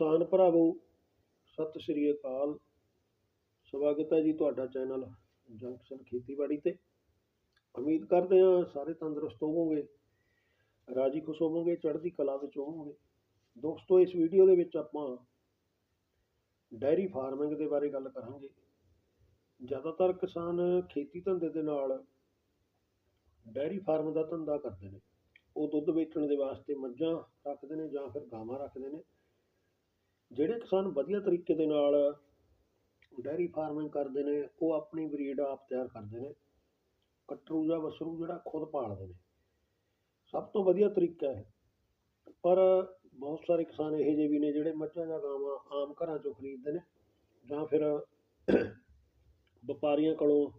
ਕਿਸਾਨ ਭਰਾਵੋ, ਸਤਿ ਸ੍ਰੀ ਅਕਾਲ। ਸਵਾਗਤ ਹੈ ਜੀ ਤੁਹਾਡਾ ਚੈਨਲ ਜੰਕਸ਼ਨ ਖੇਤੀਬਾੜੀ ਤੇ। ਉਮੀਦ ਕਰਦੇ ਹਾਂ ਸਾਰੇ ਤੰਦਰੁਸਤ ਹੋਵੋਗੇ, ਰਾਜੀ ਖੁਸ਼ ਹੋਵੋਗੇ, ਚੜ੍ਹਦੀ ਕਲਾ ਵਿੱਚ ਹੋਵੋਗੇ। ਦੋਸਤੋ, ਇਸ ਵੀਡੀਓ ਦੇ ਵਿੱਚ ਆਪਾਂ ਡੈਰੀ ਫਾਰਮਿੰਗ ਦੇ ਬਾਰੇ ਗੱਲ ਕਰਾਂਗੇ। ਜ਼ਿਆਦਾਤਰ ਕਿਸਾਨ ਖੇਤੀ ਧੰਦੇ ਦੇ ਨਾਲ ਡੈਰੀ ਫਾਰਮ ਦਾ ਧੰਦਾ ਕਰਦੇ ਨੇ। ਉਹ ਦੁੱਧ ਵੇਚਣ ਦੇ ਵਾਸਤੇ ਮੱਝਾਂ ਰੱਖਦੇ ਨੇ ਜਾਂ ਫਿਰ ਗਾਵਾਂ ਰੱਖਦੇ ਨੇ। ਜਿਹੜੇ ਕਿਸਾਨ ਵਧੀਆ ਤਰੀਕੇ ਦੇ ਨਾਲ ਡੈਰੀ ਫਾਰਮਿੰਗ ਕਰਦੇ ਨੇ, ਉਹ ਆਪਣੀ ਬਰੀਡ ਆਪ ਤਿਆਰ ਕਰਦੇ ਨੇ, ਕੱਟਰੂ ਜਾਂ ਵਸਰੂ ਜਿਹੜਾ ਖੁਦ ਪਾਲਦੇ ਨੇ। ਸਭ ਤੋਂ ਵਧੀਆ ਤਰੀਕਾ ਹੈ। ਪਰ ਬਹੁਤ ਸਾਰੇ ਕਿਸਾਨ ਇਹੋ ਜਿਹੇ ਵੀ ਨੇ ਜਿਹੜੇ ਮੱਝਾਂ ਜਾਂ ਗਾਵਾਂ ਆਮ ਘਰਾਂ ਚੋਂ ਖਰੀਦਦੇ ਨੇ ਜਾਂ ਫਿਰ ਵਪਾਰੀਆਂ ਕੋਲੋਂ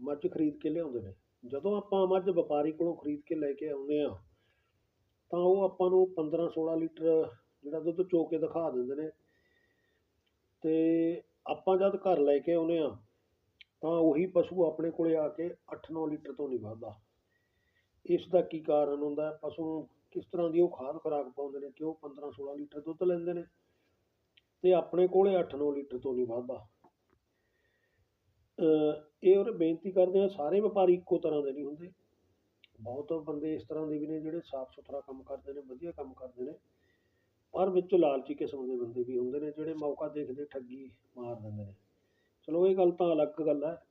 ਮੱਝ ਖਰੀਦ ਕੇ ਲਿਆਉਂਦੇ ਨੇ। ਜਦੋਂ ਆਪਾਂ ਮੱਝ ਵਪਾਰੀ ਕੋਲੋਂ ਖਰੀਦ ਕੇ ਲੈ ਕੇ ਆਉਂਦੇ ਆ ਤਾਂ ਉਹ ਆਪਾਂ ਨੂੰ 15 16 ਲੀਟਰ ਜਿਹੜਾ ਦੁੱਧ ਚੋ ਕੇ ਦਿਖਾ ਦਿੰਦੇ ਨੇ। ਤੇ ਆਪਾਂ ਜਦ ਘਰ ਲੈ ਕੇ ਆਉਂਦੇ ਆ ਤਾਂ ਉਹੀ ਪਸ਼ੂ ਆਪਣੇ ਕੋਲੇ ਆ ਕੇ 8-9 ਲੀਟਰ ਤੋਂ ਨਹੀਂ ਵੱਧਦਾ। ਇਸ ਦਾ ਕੀ ਕਾਰਨ ਹੁੰਦਾ ਪਸ਼ੂ ਕਿਸ ਤਰ੍ਹਾਂ ਦੀ ਉਹ ਖਾਦ ਖੁਰਾਕ ਪਾਉਂਦੇ ਨੇ ਕਿ ਉਹ 15-16 ਲੀਟਰ ਦੁੱਧ ਲੈਂਦੇ ਨੇ ਤੇ ਆਪਣੇ ਕੋਲੇ 8-9 ਲੀਟਰ ਤੋਂ ਨਹੀਂ ਵੱਧਦਾ। ਇਹ ਉਹ ਬੇਨਤੀ ਕਰਦੇ ਆ ਸਾਰੇ ਵਪਾਰੀ ਇੱਕੋ ਤਰ੍ਹਾਂ ਦੇ ਨਹੀਂ ਹੁੰਦੇ। ਬਹੁਤ ਬੰਦੇ ਇਸ ਤਰ੍ਹਾਂ ਦੇ ਵੀ ਨੇ ਜਿਹੜੇ ਸਾਫ਼ ਸੁਥਰਾ ਕੰਮ ਕਰਦੇ ਨੇ, ਵਧੀਆ ਕੰਮ ਕਰਦੇ ਨੇ। ਪਰ ਵਿੱਚੋਂ ਲਾਲਚੀ ਕਿਸਮ ਦੇ ਬੰਦੇ ਵੀ ਹੁੰਦੇ ਨੇ, ਜਿਹੜੇ ਮੌਕਾ ਦੇਖਦੇ, ਠੱਗੀ ਮਾਰ ਦਿੰਦੇ ਨੇ। ਚਲੋ, ਇਹ ਗੱਲ ਤਾਂ ਅਲੱਗ ਗੱਲ ਹੈ।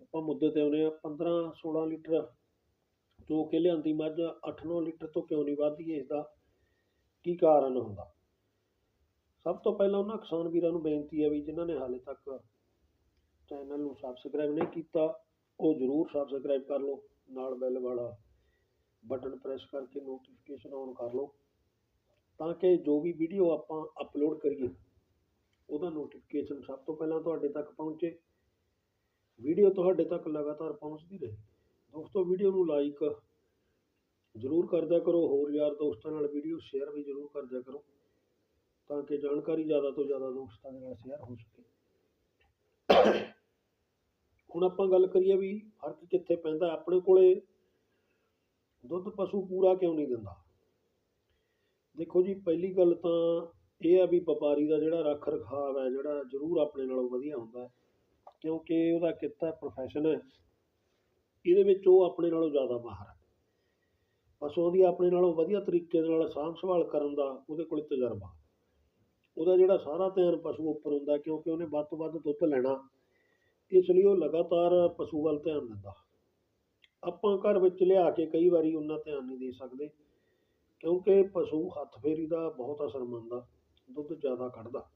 ਆਪਾਂ ਮੁੱਦੇ ਤੇ ਆਉਂਦੇ ਆ 15 16 ਲੀਟਰ ਜੋ ਕਿ ਲਿਆਂਦੀ, ਮੱਝ 8-9 ਲੀਟਰ ਤੋਂ ਕਿਉਂ ਨਹੀਂ ਵੱਧਦੀ, ਇਸ ਦਾ ਕੀ ਕਾਰਨ ਹੁੰਦਾ? ਸਭ ਤੋਂ ਪਹਿਲਾਂ ਉਹਨਾਂ ਕਿਸਾਨ ਵੀਰਾਂ ਨੂੰ ਬੇਨਤੀ ਹੈ ਵੀ ਜਿਨ੍ਹਾਂ ਨੇ ਹਾਲੇ ਤੱਕ ਚੈਨਲ ਨੂੰ ਸਬਸਕ੍ਰਾਈਬ ਨਹੀਂ ਕੀਤਾ, ਉਹ ਜ਼ਰੂਰ ਸਬਸਕ੍ਰਾਈਬ ਕਰ ਲਓ। ਨਾਲ ਬੈਲ ਵਾਲਾ ਬਟਨ ਪ੍ਰੈਸ ਕਰਕੇ ਨੋਟੀਫਿਕੇਸ਼ਨ ਔਨ ਕਰ ਲਓ। ਤਾਂ ਕਿ ਜੋ ਵੀ ਵੀਡੀਓ ਆਪਾਂ ਅਪਲੋਡ ਕਰੀਏ, ਉਹਦਾ ਨੋਟੀਫਿਕੇਸ਼ਨ ਸਭ ਤੋਂ ਪਹਿਲਾਂ ਤੁਹਾਡੇ ਤੱਕ ਪਹੁੰਚੇ। ਵੀਡੀਓ ਤੁਹਾਡੇ ਤੱਕ ਲਗਾਤਾਰ ਪਹੁੰਚਦੀ ਰਹੇ। ਦੋਸਤੋ ਵੀਡੀਓ ਨੂੰ ਲਾਈਕ ਜ਼ਰੂਰ ਕਰਦਿਆ ਕਰੋ। ਹੋਰ ਯਾਰ ਦੋਸਤਾਂ ਨਾਲ ਵੀਡੀਓ ਸ਼ੇਅਰ ਵੀ ਜ਼ਰੂਰ ਕਰਦਿਆ ਕਰੋ, ਤਾਂ ਕਿ ਜਾਣਕਾਰੀ ਜ਼ਿਆਦਾ ਤੋਂ ਜ਼ਿਆਦਾ ਦੋਸਤਾਂ ਦੇ ਨਾਲ ਸ਼ੇਅਰ ਹੋ ਸਕੇ। ਹੁਣ ਆਪਾਂ ਗੱਲ ਕਰੀਏ ਵੀ ਫ਼ਰਕ ਕਿੱਥੇ ਪੈਂਦਾ। ਆਪਣੇ ਕੋਲੇ ਦੁੱਧ ਪਸ਼ੂ ਪੂਰਾ ਕਿਉਂ ਨਹੀਂ ਦਿੰਦਾ? ਦੇਖੋ ਜੀ, ਪਹਿਲੀ ਗੱਲ ਤਾਂ ਇਹ ਆ ਵੀ ਵਪਾਰੀ ਦਾ ਜਿਹੜਾ ਰੱਖ ਰਖਾਵ ਹੈ, ਜਿਹੜਾ ਜ਼ਰੂਰ ਆਪਣੇ ਨਾਲੋਂ ਵਧੀਆ ਹੁੰਦਾ ਕਿਉਂਕਿ ਉਹਦਾ ਕਿੱਤਾ ਪ੍ਰੋਫੈਸ਼ਨ ਹੈ। ਇਹਦੇ ਵਿੱਚ ਉਹ ਆਪਣੇ ਨਾਲੋਂ ਜ਼ਿਆਦਾ ਮਾਹਰ ਹੈ। ਪਸ਼ੂਆਂ ਦੀ ਆਪਣੇ ਨਾਲੋਂ ਵਧੀਆ ਤਰੀਕੇ ਦੇ ਨਾਲ ਸਾਂਭ ਸੰਭਾਲ ਕਰਨ ਦਾ ਉਹਦੇ ਕੋਲ ਤਜਰਬਾ ਉਹਦਾ ਜਿਹੜਾ ਸਾਰਾ ਧਿਆਨ ਪਸ਼ੂ ਉੱਪਰ ਹੁੰਦਾ ਕਿਉਂਕਿ ਉਹਨੇ ਵੱਧ ਤੋਂ ਵੱਧ ਦੁੱਧ ਲੈਣਾ। ਇਸ ਲਈ ਉਹ ਲਗਾਤਾਰ ਪਸ਼ੂ ਵੱਲ ਧਿਆਨ ਦਿੰਦਾ। ਆਪਾਂ ਘਰ ਵਿੱਚ ਲਿਆ ਕੇ ਕਈ ਵਾਰੀ ਉਹਨਾਂ ਧਿਆਨ ਨਹੀਂ ਦੇ ਸਕਦੇ। ਕਿਉਂਕਿ ਪਸ਼ੂ ਹੱਥ ਫੇਰੀ ਦਾ ਬਹੁਤ ਅਸਰ ਮੰਨਦਾ, ਦੁੱਧ ਜ਼ਿਆਦਾ ਕੱਢਦਾ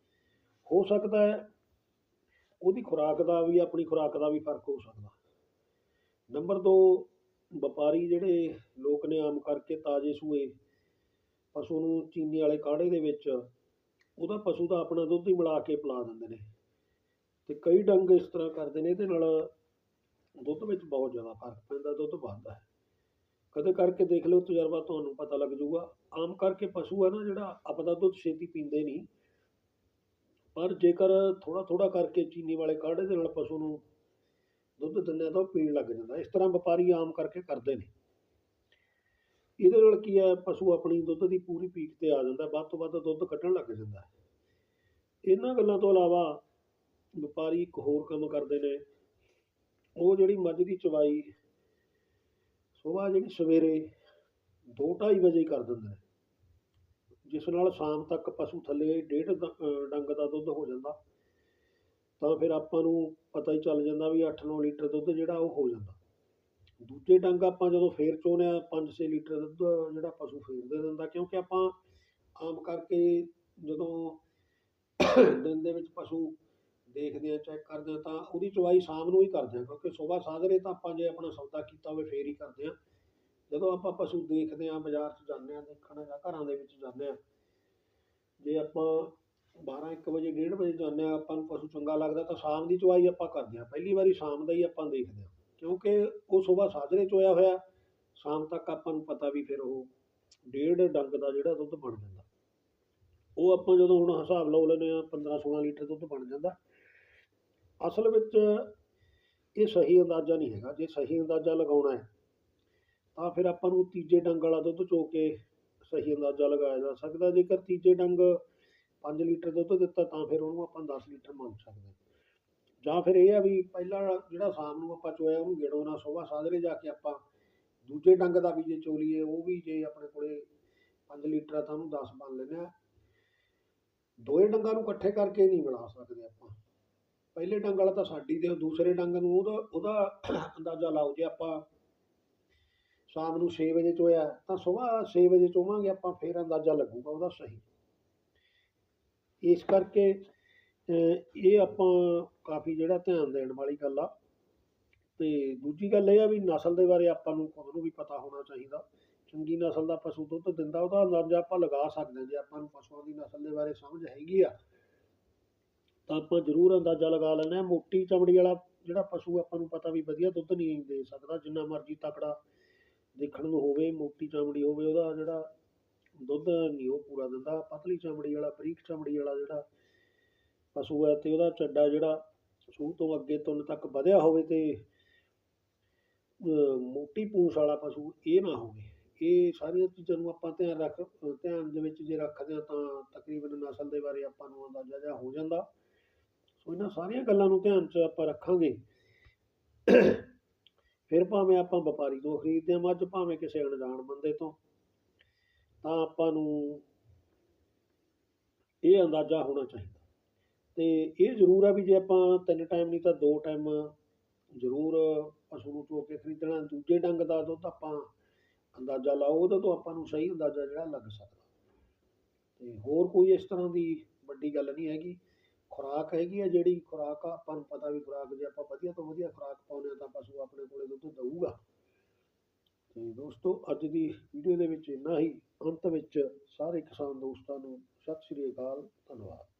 ਹੋ ਸਕਦਾ ਹੈ ਉਹਦੀ ਖੁਰਾਕ ਦਾ ਵੀ, ਆਪਣੀ ਖੁਰਾਕ ਦਾ ਵੀ ਫ਼ਰਕ ਹੋ ਸਕਦਾ। ਨੰਬਰ 2 ਵਪਾਰੀ ਜਿਹੜੇ ਲੋਕ ਨੇ ਆਮ ਕਰਕੇ ਤਾਜ਼ੇ ਸੂਏ, ਪਸ਼ੂ ਨੂੰ ਚੀਨੀ ਵਾਲੇ ਕਾੜੇ ਦੇ ਵਿੱਚ, ਉਹਦਾ ਪਸ਼ੂ ਦਾ ਆਪਣਾ ਦੁੱਧ ਹੀ ਮਿਲਾ ਕੇ ਪਿਲਾ ਦਿੰਦੇ ਨੇ। ਤੇ ਕਈ ਡੰਗ ਇਸ ਤਰ੍ਹਾਂ ਕਰਦੇ ਨੇ, ਇਹਦੇ ਨਾਲ ਦੁੱਧ ਵਿੱਚ ਬਹੁਤ ਜ਼ਿਆਦਾ ਫ਼ਰਕ ਪੈਂਦਾ, ਦੁੱਧ ਵੱਧਦਾ ਹੈ। ਕਦੇ ਕਰਕੇ ਦੇਖ ਲਓ, ਤਜਰਬਾ ਤੁਹਾਨੂੰ ਪਤਾ ਲੱਗ ਜਾਊਗਾ। ਆਮ ਕਰਕੇ ਪਸ਼ੂ ਹੈ ਨਾ ਜਿਹੜਾ, ਆਪਦਾ ਦੁੱਧ ਛੇਤੀ ਪੀਂਦੇ ਨਹੀਂ। ਪਰ ਜੇਕਰ ਥੋੜਾ ਥੋੜਾ ਕਰਕੇ ਚੀਨੀ ਵਾਲੇ ਕਾੜੇ ਦੇ ਨਾਲ ਪਸ਼ੂ ਨੂੰ ਦੁੱਧ ਦਿੰਦੇ ਆ ਤਾਂ ਉਹ ਪੀਣ ਲੱਗ ਜਾਂਦਾ। ਇਸ ਤਰ੍ਹਾਂ ਵਪਾਰੀ ਆਮ ਕਰਕੇ ਕਰਦੇ ਨੇ। ਇਹਦੇ ਨਾਲ ਕੀ ਹੈ ਪਸ਼ੂ ਆਪਣੀ ਦੁੱਧ ਦੀ ਪੂਰੀ ਪੀਕ ਤੇ ਆ ਜਾਂਦਾ, ਵੱਧ ਤੋਂ ਵੱਧ ਦੁੱਧ ਕੱਢਣ ਲੱਗ ਜਾਂਦਾ। ਇਹਨਾਂ ਗੱਲਾਂ ਤੋਂ ਇਲਾਵਾ ਵਪਾਰੀ ਇੱਕ ਹੋਰ ਕੰਮ ਕਰਦੇ ਨੇ। ਉਹ ਜਿਹੜੀ ਮੱਝ ਦੀ ਚਵਾਈ ਸੁਬਾਹ ਜਿਹੜੀ ਸਵੇਰੇ 2:30 ਵਜੇ ਕਰ ਦਿੰਦੇ ਨੇ। ਜਿਸ ਨਾਲ ਸ਼ਾਮ ਤੱਕ ਪਸ਼ੂ ਥੱਲੇ ਡੇਢ ਡੰਗ ਦਾ ਦੁੱਧ ਹੋ ਜਾਂਦਾ। ਤਾਂ ਫਿਰ ਆਪਾਂ ਨੂੰ ਪਤਾ ਹੀ ਚੱਲ ਜਾਂਦਾ ਵੀ 8-9 ਲੀਟਰ ਦੁੱਧ ਜਿਹੜਾ ਉਹ ਹੋ ਜਾਂਦਾ। ਦੂਜੇ ਡੰਗ ਆਪਾਂ ਜਦੋਂ ਫੇਰ ਚੋਨੇ ਆ 5-6 ਲੀਟਰ ਦੁੱਧ ਜਿਹੜਾ ਪਸ਼ੂ ਫੇਰ ਦੇ ਦਿੰਦਾ, ਕਿਉਂਕਿ ਆਪਾਂ ਆਮ ਕਰਕੇ ਜਦੋਂ ਦਿਨ ਦੇ ਵਿੱਚ ਪਸ਼ੂ ਦੇਖਦੇ ਆ ਚੈੱਕ ਕਰਦੇ ਆ, ਤਾਂ ਉਹਦੀ ਚਵਾਈ ਸ਼ਾਮ ਨੂੰ ਹੀ ਕਰਦੇ ਆ, ਕਿਉਂਕਿ ਸਵੇਰ ਸਾਜਰੇ ਤਾਂ ਆਪਾਂ ਜੇ ਆਪਣਾ ਸੌਦਾ ਕੀਤਾ ਹੋਵੇ, ਫੇਰ ਹੀ ਕਰਦੇ ਆ। ਜਦੋਂ ਆਪਾਂ ਪਸ਼ੂ ਦੇਖਦੇ ਆ, ਬਾਜ਼ਾਰ 'ਚ ਜਾਂਦੇ ਆ, ਦੇਖਣ ਜਾਂ ਘਰਾਂ ਦੇ ਵਿੱਚ ਜਾਂਦੇ ਆ, ਜੇ ਆਪਾਂ 12 1 ਵਜੇ 1:30 ਵਜੇ ਜਾਂਦੇ ਆ, ਆਪਾਂ ਨੂੰ ਪਸ਼ੂ ਚੰਗਾ ਲੱਗਦਾ, ਤਾਂ ਸ਼ਾਮ ਦੀ ਚਵਾਈ ਆਪਾਂ ਕਰਦੇ ਆ। ਪਹਿਲੀ ਵਾਰੀ ਸ਼ਾਮ ਦਾ ਹੀ ਆਪਾਂ ਦੇਖਦੇ ਆ, ਕਿਉਂਕਿ ਉਹ ਸਵੇਰ ਸਾਜਰੇ ਚੋਇਆ ਹੋਇਆ, ਸ਼ਾਮ ਤੱਕ ਆਪਾਂ ਨੂੰ ਪਤਾ ਵੀ ਫਿਰ ਉਹ ਡੇਢ ਡੰਗ ਦਾ ਜਿਹੜਾ ਦੁੱਧ ਬਣ ਜਾਂਦਾ। ਉਹ ਆਪਾਂ ਜਦੋਂ ਹੁਣ ਹਿਸਾਬ ਲਾ ਲੈਂਦੇ ਆ 15 16 ਲੀਟਰ ਦੁੱਧ ਬਣ ਜਾਂਦਾ ਅਸਲ ਵਿੱਚ ਇਹ ਸਹੀ ਅੰਦਾਜ਼ਾ ਨਹੀਂ ਹੈਗਾ। ਜੇ ਸਹੀ ਅੰਦਾਜ਼ਾ ਲਗਾਉਣਾ ਹੈ, ਤਾਂ ਫਿਰ ਆਪਾਂ ਨੂੰ ਤੀਜੇ ਡੰਗ ਵਾਲਾ ਦੁੱਧ ਚੋ ਕੇ ਸਹੀ ਅੰਦਾਜ਼ਾ ਲਗਾਇਆ ਜਾ ਸਕਦਾ। ਜੇਕਰ ਤੀਜੇ ਡੰਗ 5 ਲੀਟਰ ਦੁੱਧ ਦਿੱਤਾ, ਤਾਂ ਫਿਰ ਉਹਨੂੰ ਆਪਾਂ 10 ਲੀਟਰ ਮੰਨ ਸਕਦੇ ਜਾਂ ਫਿਰ ਇਹ ਆ ਵੀ ਪਹਿਲਾਂ ਜਿਹੜਾ ਸ਼ਾਮ ਨੂੰ ਆਪਾਂ ਚੋਇਆ, ਉਹਨੂੰ ਗੇੜੋ ਨਾ ਸੁਬਾਹ ਸਾਜਰੇ ਜਾ ਕੇ ਆਪਾਂ ਦੂਜੇ ਡੰਗ ਦਾ ਵੀ ਜੇ ਚੋਲੀਏ ਉਹ ਵੀ ਜੇ ਆਪਣੇ ਕੋਲੇ 5 ਲੀਟਰ ਆ ਤਾਂ ਉਹਨੂੰ 10 ਮੰਨ ਲੈਂਦੇ ਆ ਦੋਏ ਡੰਗਾਂ ਨੂੰ ਇਕੱਠੇ ਕਰਕੇ ਨਹੀਂ ਮਿਲਾ ਸਕਦੇ ਆਪਾਂ। ਪਹਿਲੇ ਡੰਗ ਵਾਲਾ ਤਾਂ ਸਾਡੀ ਤੇ ਦੂਸਰੇ ਡੰਗ ਨੂੰ ਉਹਦਾ ਉਹਦਾ ਅੰਦਾਜ਼ਾ ਲਾਓ ਜੇ ਆਪਾਂ ਸ਼ਾਮ ਨੂੰ 6 ਵਜੇ ਚੋਇਆ ਤਾਂ ਸਵੇਰ 6 ਵਜੇ ਚੋਵਾਂਗੇ ਆਪਾਂ, ਫਿਰ ਅੰਦਾਜ਼ਾ ਲੱਗੂਗਾ ਉਹਦਾ ਸਹੀ। ਇਸ ਕਰਕੇ ਇਹ ਆਪਾਂ ਕਾਫੀ ਜਿਹੜਾ ਧਿਆਨ ਦੇਣ ਵਾਲੀ ਗੱਲ ਆ। ਤੇ ਦੂਜੀ ਗੱਲ ਇਹ ਆ ਵੀ ਨਸਲ ਦੇ ਬਾਰੇ ਆਪਾਂ ਨੂੰ ਖੁਦ ਨੂੰ ਵੀ ਪਤਾ ਹੋਣਾ ਚਾਹੀਦਾ। ਚੰਗੀ ਨਸਲ ਦਾ ਪਸ਼ੂ ਦੁੱਧ ਦਿੰਦਾ, ਉਹਦਾ ਅੰਦਾਜ਼ਾ ਆਪਾਂ ਲਗਾ ਸਕਦੇ ਹਾਂ ਜੇ ਆਪਾਂ ਨੂੰ ਪਸ਼ੂਆਂ ਦੀ ਨਸਲ ਦੇ ਬਾਰੇ ਸਮਝ ਹੈਗੀ ਆ। ਤਾਂ ਆਪਾਂ ਜ਼ਰੂਰ ਅੰਦਾਜ਼ਾ ਲਗਾ ਲੈਂਦੇ ਹਾਂ। ਮੋਟੀ ਚਮੜੀ ਵਾਲਾ ਜਿਹੜਾ ਪਸ਼ੂ ਆਪਾਂ ਨੂੰ ਪਤਾ ਵੀ ਵਧੀਆ ਦੁੱਧ ਨਹੀਂ ਦੇ ਸਕਦਾ, ਜਿੰਨਾ ਮਰਜ਼ੀ ਤਕੜਾ ਦੇਖਣ ਨੂੰ ਹੋਵੇ, ਮੋਟੀ ਚਮੜੀ ਹੋਵੇ, ਉਹਦਾ ਜਿਹੜਾ ਦੁੱਧ ਨਹੀਂ ਉਹ ਪੂਰਾ ਦਿੰਦਾ। ਪਤਲੀ ਚਮੜੀ ਵਾਲਾ, ਬਰੀਕ ਚਮੜੀ ਵਾਲਾ ਜਿਹੜਾ ਪਸ਼ੂ ਹੈ ਤੇ ਉਹਦਾ ਚੱਡਾ ਜਿਹੜਾ ਸੂਹ ਤੋਂ ਅੱਗੇ ਤੁੰਨ ਤੱਕ ਵਧਿਆ ਹੋਵੇ ਤੇ ਮੋਟੀ ਪੂੰਛ ਵਾਲਾ ਪਸ਼ੂ ਇਹ ਨਾ ਹੋਵੇ। ਇਹ ਸਾਰੀਆਂ ਚੀਜ਼ਾਂ ਨੂੰ ਆਪਾਂ ਧਿਆਨ ਰੱਖ ਧਿਆਨ ਦੇ ਵਿੱਚ ਜੇ ਰੱਖਦੇ ਹਾਂ ਤਾਂ ਤਕਰੀਬਨ ਨਸਲ ਦੇ ਬਾਰੇ ਆਪਾਂ ਨੂੰ ਅੰਦਾਜ਼ਾ ਜਿਹਾ ਹੋ ਜਾਂਦਾ। ਸੋ ਇਹਨਾਂ ਸਾਰੀਆਂ ਗੱਲਾਂ ਨੂੰ ਧਿਆਨ 'ਚ ਆਪਾਂ ਰੱਖਾਂਗੇ। ਫਿਰ ਭਾਵੇਂ ਆਪਾਂ ਵਪਾਰੀ ਤੋਂ ਖਰੀਦਦੇ ਹਾਂ, ਮੱਝ ਭਾਵੇਂ ਕਿਸੇ ਅਣਜਾਣ ਬੰਦੇ ਤੋਂ, ਤਾਂ ਆਪਾਂ ਨੂੰ ਇਹ ਅੰਦਾਜ਼ਾ ਹੋਣਾ ਚਾਹੀਦਾ। ਤੇ ਇਹ ਜ਼ਰੂਰ ਆ ਵੀ ਜੇ ਆਪਾਂ ਤਿੰਨ ਟਾਈਮ ਨਹੀਂ ਤਾਂ ਦੋ ਟਾਈਮ ਜ਼ਰੂਰ ਪਸ਼ੂ ਨੂੰ ਚੋ ਕੇ ਖਰੀਦਣਾ, ਦੂਜੇ ਡੰਗ ਦਾ ਦੁੱਧ ਆਪਾਂ ਅੰਦਾਜ਼ਾ ਲਾਓ, ਉਹਦੇ ਤੋਂ ਆਪਾਂ ਨੂੰ ਸਹੀ ਅੰਦਾਜ਼ਾ ਜਿਹੜਾ ਲੱਗ ਸਕਦਾ। ਤੇ ਹੋਰ ਕੋਈ ਇਸ ਤਰ੍ਹਾਂ ਦੀ ਵੱਡੀ ਗੱਲ ਨਹੀਂ ਹੈਗੀ। ਖੁਰਾਕ ਹੈਗੀ ਆ ਜਿਹੜੀ, ਖੁਰਾਕ ਆ, ਆਪਾਂ ਨੂੰ ਪਤਾ ਵੀ ਖੁਰਾਕ ਜੇ ਆਪਾਂ ਵਧੀਆ ਤੋਂ ਵਧੀਆ ਖੁਰਾਕ ਪਾਉਂਦੇ ਹਾਂ ਤਾਂ ਪਸ਼ੂ ਆਪਣੇ ਕੋਲੇ ਦੁੱਧ ਦਊਗਾ। ਤੇ ਦੋਸਤੋ, ਅੱਜ ਦੀ ਵੀਡੀਓ ਦੇ ਵਿੱਚ ਇੰਨਾ ਹੀ। ਅੰਤ ਵਿੱਚ ਸਾਰੇ ਕਿਸਾਨ ਦੋਸਤਾਂ ਨੂੰ ਸਤਿ ਸ਼੍ਰੀ ਅਕਾਲ, ਧੰਨਵਾਦ।